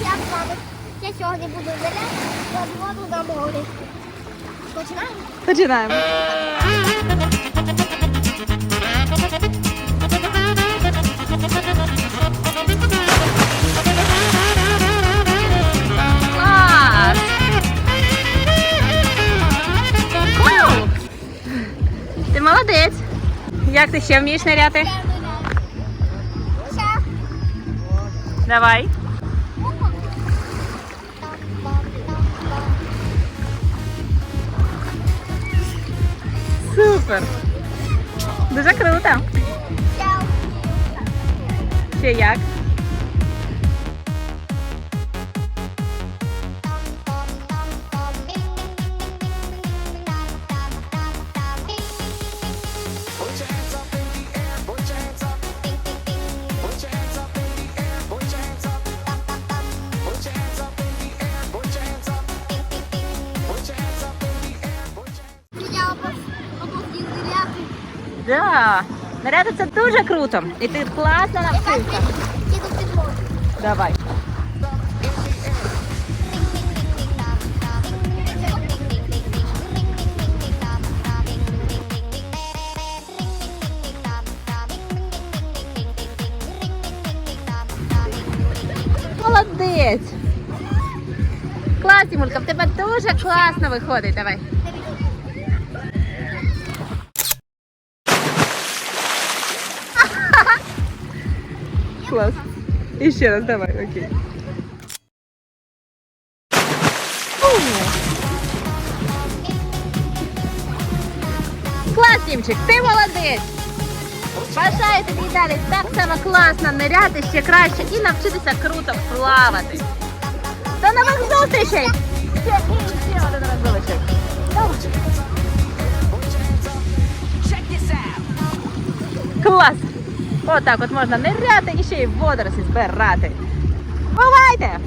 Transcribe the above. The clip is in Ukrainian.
Я з вами. Я сьогодні буду заляти воду на морі. Починаємо? Починаємо. Клас! Ти молодець. Як ти ще вмієш ниряти? Ще. Давай. Супер! Дуже круто. Ще. Як? Да. Ниряти це дуже круто. І ти класно Яка навчився. Їду під воду. Давай. Молодець. Клас, Тімулька, в тебе дуже класно виходить. Давай. Клас. І ще раз, давай, окей. Клас, Тімчик, ти молодець! Бажаю тобі далі так само класно ниряти ще краще і навчитися круто плавати. До нових зустрічей! Клас! Отак от можна ниряти і ще й водорослі збирати. Бувайте!